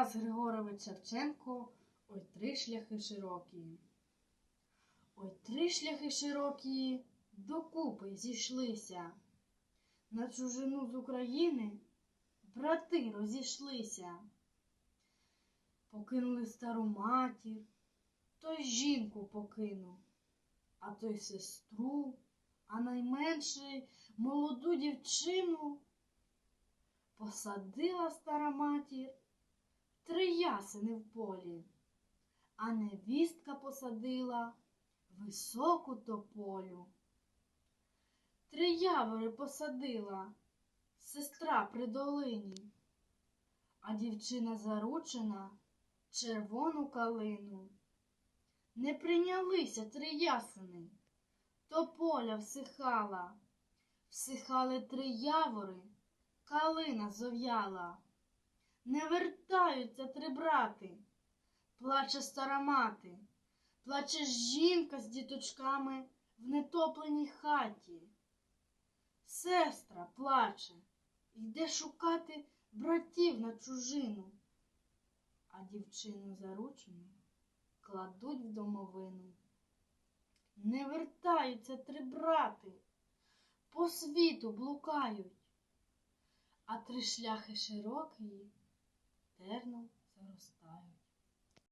Тарас Григорович Шевченко Ой три шляхи широкі. Ой три шляхи широкі докупи зійшлися. На чужину з України брати розійшлися. Покинули стару матір, той жінку покинув, а той сестру, а найменший молоду дівчину. Посадила стара матір три ясени в полі, а невістка посадила високу тополю. Три явори посадила сестра при долині, а дівчина заручена червону калину. Не прийнялися три ясени, тополя всихала, всихали три явори, калина зов'яла. Не вертаються три брати, плаче стара мати, плаче жінка з діточками в нетопленій хаті. Сестра плаче, йде шукати братів на чужину, а дівчину заручену кладуть в домовину. Не вертаються три брати, по світу блукають, а три шляхи широкі терном заростають.